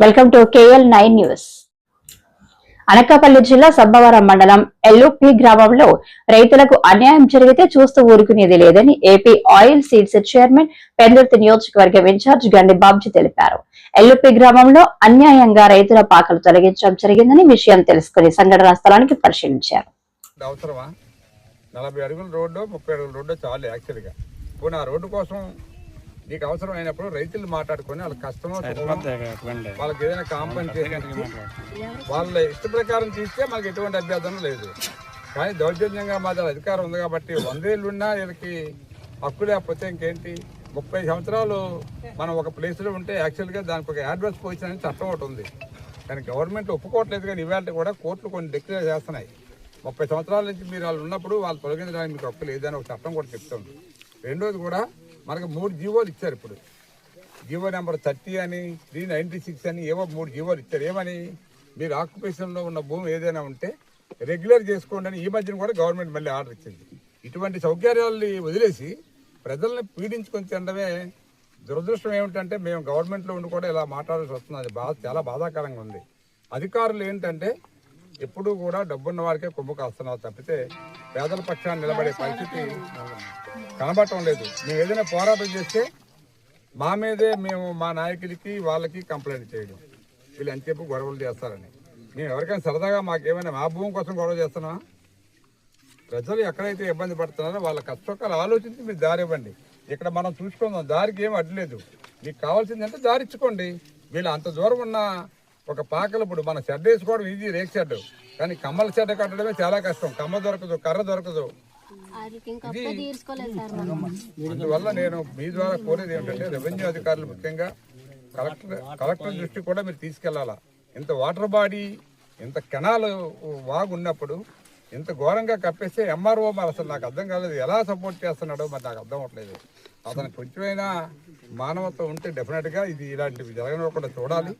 Welcome to KL nine news Anakapalli జిల్లా సబ్బవరం మండలం ఎల్లుపి గ్రామంలో రైతులకు అన్యాయం జరిగితే చూస్తూ ఊరుకునేది లేదని AP oil seeds chairman Pendurthi నియోజకవర్గం ఇన్ఛార్జ్ గండి బాబ్జీ తెలిపారు. ఎల్లుపి గ్రామంలో అన్యాయంగా రైతుల పాకలు తొలగించడం జరిగిందని విషయం తెలుసుకుని సంఘటనా స్థలానికి పరిశీలించారు. నలభై అడుగుల రోడ్డు ముప్పై అడుగుల రోడ్డు చాలు యాక్చువల్గా పోనీ ఆ రోడ్డు కోసం నీకు అవసరం అయినప్పుడు రైతులు మాట్లాడుకొని వాళ్ళ కష్టమో వాళ్ళకి ఏదైనా ఇచ్చి వాళ్ళ ఇష్ట ప్రకారం తీస్తే మనకి ఎటువంటి అభ్యర్థన లేదు. కానీ దౌర్జన్యంగా మా దగ్గర అధికారం ఉంది కాబట్టి వందేళ్ళు ఉన్నా వీళ్ళకి హక్కు లేకపోతే ఇంకేంటి? ముప్పై సంవత్సరాలు మనం ఒక ప్లేస్లో ఉంటే యాక్చువల్గా దానికి ఒక అడ్వర్స్ పొజిషన్ అని చట్టం ఒకటి ఉంది. కానీ గవర్నమెంట్ ఒప్పుకోవట్లేదు కానీ ఇవాళ కూడా కోర్టులు కొన్ని డిక్లేర్ చేస్తున్నాయి. ముప్పై సంవత్సరాల నుంచి మీరు వాళ్ళు ఉన్నప్పుడు వాళ్ళు తొలగించడానికి మీకు హక్కు లేదని ఒక చట్టం కూడా చెప్తుంది. రెండోది కూడా మనకు మూడు జీవోలు ఇచ్చారు ఇప్పుడు. జీవో నెంబర్ థర్టీ అని త్రీ నైంటీ సిక్స్ అని ఏవో మూడు జీవోలు ఇచ్చారు. ఏమని? మీరు ఆక్యుపేషన్లో ఉన్న భూమి ఏదైనా ఉంటే రెగ్యులర్ చేసుకోండి అని ఈ మధ్యన కూడా గవర్నమెంట్ మళ్ళీ ఆర్డర్ ఇచ్చింది. ఇటువంటి సౌకర్యాలని వదిలేసి ప్రజల్ని పీడించుకొని తినడమే దురదృష్టం ఏమిటంటే మేము గవర్నమెంట్లో ఉండి కూడా ఇలా మాట్లాడాల్సి వస్తుంది. అది బాధ చాలా బాధాకరంగా ఉంది. అధికారులు ఏంటంటే ఎప్పుడూ కూడా డబ్బున్న వారికే కొమ్ము కాస్తున్నారు తప్పితే పేదల పక్షాన్ని నిలబడే పరిస్థితి కనబడటం లేదు. మేము ఏదైనా పోరాటం చేస్తే మా మీదే మేము మా నాయకులకి వాళ్ళకి కంప్లైంట్ చేయడం. వీళ్ళు ఎంతసేపు గొడవలు చేస్తారని. మేము ఎవరికైనా సరదాగా మాకేమైనా మా భూమి కోసం గొడవ చేస్తున్నామా? ప్రజలు ఎక్కడైతే ఇబ్బంది పడుతున్నారో వాళ్ళ కష్టకాలు ఆలోచించి మీరు దారి ఇవ్వండి. ఇక్కడ మనం చూసుకుందాం దారికి ఏం అడ్డలేదు మీకు కావాల్సిందంటే దారి ఇచ్చుకోండి. వీళ్ళు అంత దూరం ఉన్న ఒక పాకలు ఇప్పుడు మన షెడ్ వేసుకోవడం ఈజీ రేక్ షెడ్. కానీ కమ్మల షెడ్ కట్టడమే చాలా కష్టం. కమ్మ దొరకదు కర్ర దొరకదు. అందువల్ల నేను మీ ద్వారా కోరేది ఏంటంటే రెవెన్యూ అధికారులు ముఖ్యంగా కలెక్టర్ కలెక్టర్ దృష్టి కూడా మీరు తీసుకెళ్ళాలా ఇంత వాటర్ బాడీ ఇంత కెనాల్ వాగు ఉన్నప్పుడు ఇంత ఘోరంగా కప్పేస్తే ఎంఆర్ఓ మరి అసలు నాకు అర్థం కాలేదు. ఎలా సపోర్ట్ చేస్తున్నాడో మరి నాకు అర్థం అవ్వట్లేదు. అతను కొంచెమైనా మానవత్వం ఉంటే డెఫినెట్గా ఇది ఇలాంటివి జరగనివ్వకుండా చూడాలి.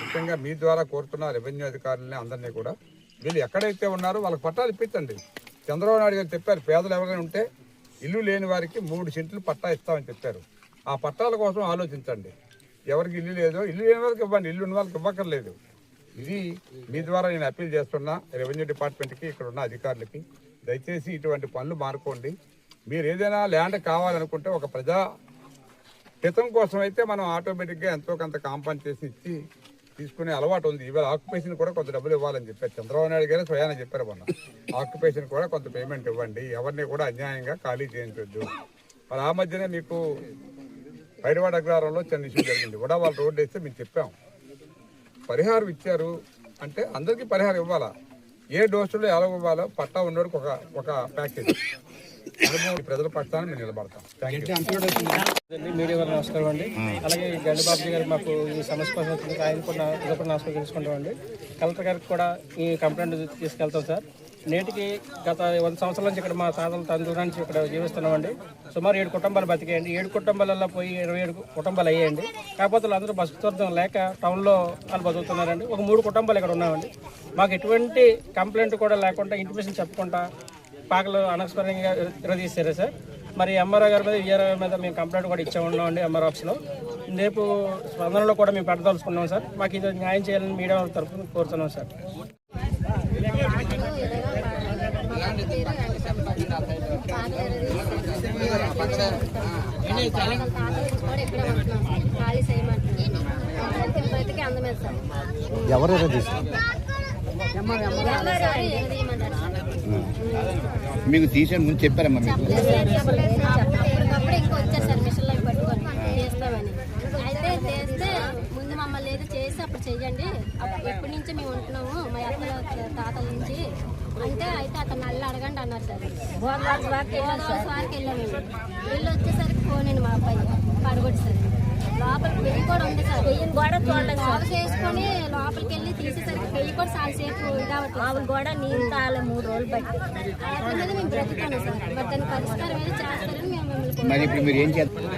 ముఖ్యంగా మీ ద్వారా కోరుతున్న రెవెన్యూ అధికారులని అందరినీ కూడా. వీళ్ళు ఎక్కడైతే ఉన్నారో వాళ్ళకి పట్టాలు ఇప్పించండి. చంద్రబాబు నాయుడు గారు చెప్పారు పేదలు ఎవరైనా ఉంటే ఇల్లు లేని వారికి మూడు సెంట్లు పట్టా ఇస్తామని చెప్పారు. ఆ పట్టాల కోసం ఆలోచించండి. ఎవరికి ఇల్లు లేదో ఇల్లు లేని వాళ్ళకి ఇవ్వండి. ఇల్లు ఉన్న వాళ్ళకి ఇవ్వక్కర్లేదు. ఇది మీ ద్వారా నేను అప్పీల్ చేస్తున్నా. రెవెన్యూ డిపార్ట్మెంట్కి ఇక్కడ ఉన్న అధికారులకి. దయచేసి ఇటువంటి పనులు మానుకోండి. మీరు ఏదైనా ల్యాండ్ కావాలనుకుంటే ఒక ప్రజా హితం కోసం అయితే మనం ఆటోమేటిక్గా ఎంతో కొంత కాంపన్సేషన్ ఇచ్చి తీసుకునే అలవాటు ఉంది. ఇవాళ ఆక్యుపేషన్ కూడా కొంత డబ్బులు ఇవ్వాలని చెప్పారు. చంద్రబాబు నాయుడు గారు స్వయాన చెప్పారు మొన్న. ఆక్యుపేషన్ కూడా కొంత పేమెంట్ ఇవ్వండి. ఎవరిని కూడా అన్యాయంగా ఖాళీ చేయించొద్దు. మరి ఆ మధ్యనే మీకు పైడవాడ అగ్రహారంలో చిన్న ఇష్యూ జరిగింది. కూడా వాళ్ళు రోడ్డు వేస్తే మేము చెప్పాం. పరిహారం ఇచ్చారు అంటే అందరికీ పరిహారం ఇవ్వాలా? ఏ డోసులో ఎలా ఇవ్వాలో? పట్టా ఉన్నోడికి ఒక ఒక ప్యాకేజ్ ప్రజల పక్షాన్ని మేము నిలబడతాం. మీడియా వారికి నమస్కారం అండి. అలాగే ఈ గండి బాబు గారు మాకు ఈ సమస్య కోసం వచ్చినందుకు ఆయన కూడా నమస్కారం తెలుసుకుంటాం అండి. కలెక్టర్ గారికి కూడా ఈ కంప్లైంట్ తీసుకెళ్తాం సార్. నేటికి గత వంద సంవత్సరాల నుంచి ఇక్కడ మా తాతల తండ్రి నుంచి ఇక్కడ జీవిస్తున్నామండి సుమారు ఏడు కుటుంబాలు బతికేయండి. ఏడు కుటుంబాలలో పోయి ఇరవై ఏడు కుటుంబాలు అయ్యాయండి. కాకపోతే వాళ్ళందరూ బతుకుతాం లేక టౌన్లో వాళ్ళు బతుకుతున్నారండి. ఒక మూడు కుటుంబాలు ఇక్కడ ఉన్నామండి. మాకు ఎటువంటి కంప్లైంట్ కూడా లేకుండా ఇంటిమేషన్ చెప్పకుండా పాకలు అనవసరంగా విరదీశారు సార్? మరి ఎంఆర్ఓ గారి మీద విఆర్ఓ మీద మేము కంప్లైంట్ కూడా ఇచ్చా ఉన్నామండి ఎంఆర్ఓ ఆఫీస్లో. రేపు స్పందనలో కూడా మేము పెట్టదలుచుకున్నాం సార్. మాకు ఇది న్యాయం చేయాలని మీడియా వాళ్ళ తరఫున కోరుతున్నాం సార్. ఎవరు సార్. మీకు తీసే ముందు చెప్పారమ్మా మీకు. ముందు మమ్మల్ని ఏదో చేసి అప్పుడు చెయ్యండి. అప్పుడు ఎప్పటి నుంచి మేము ఉంటున్నాము. మా అత్తల తాతల నుంచి. అంటే అయితే అక్కడ నల్ల అడగండి అన్నారు సార్. వారికి వెళ్ళాము మేము. వెళ్ళి వచ్చేసరికి ఫోన్ అండి మా అబ్బాయి పడగొట్టి సార్. లోపల పెళ్ళి కూడా ఉంది సార్. పెయ్యి కూడా సార్. చేసుకొని లోపలికి వెళ్ళి తీసేసరికి పెళ్ళి కూడా చాలా సేపు ఇదవట్లేదు కూడా నీళ్ళు తాగలే మూడు రోజులు బట్టి అట్లా మీద మేము బ్రతుకుతాను సార్. మరి దాని పరిష్కారం ఏదో చేస్తారని మేము మిమ్మల్ని మరి ఇప్పుడు మీరు ఏం చేస్తారు?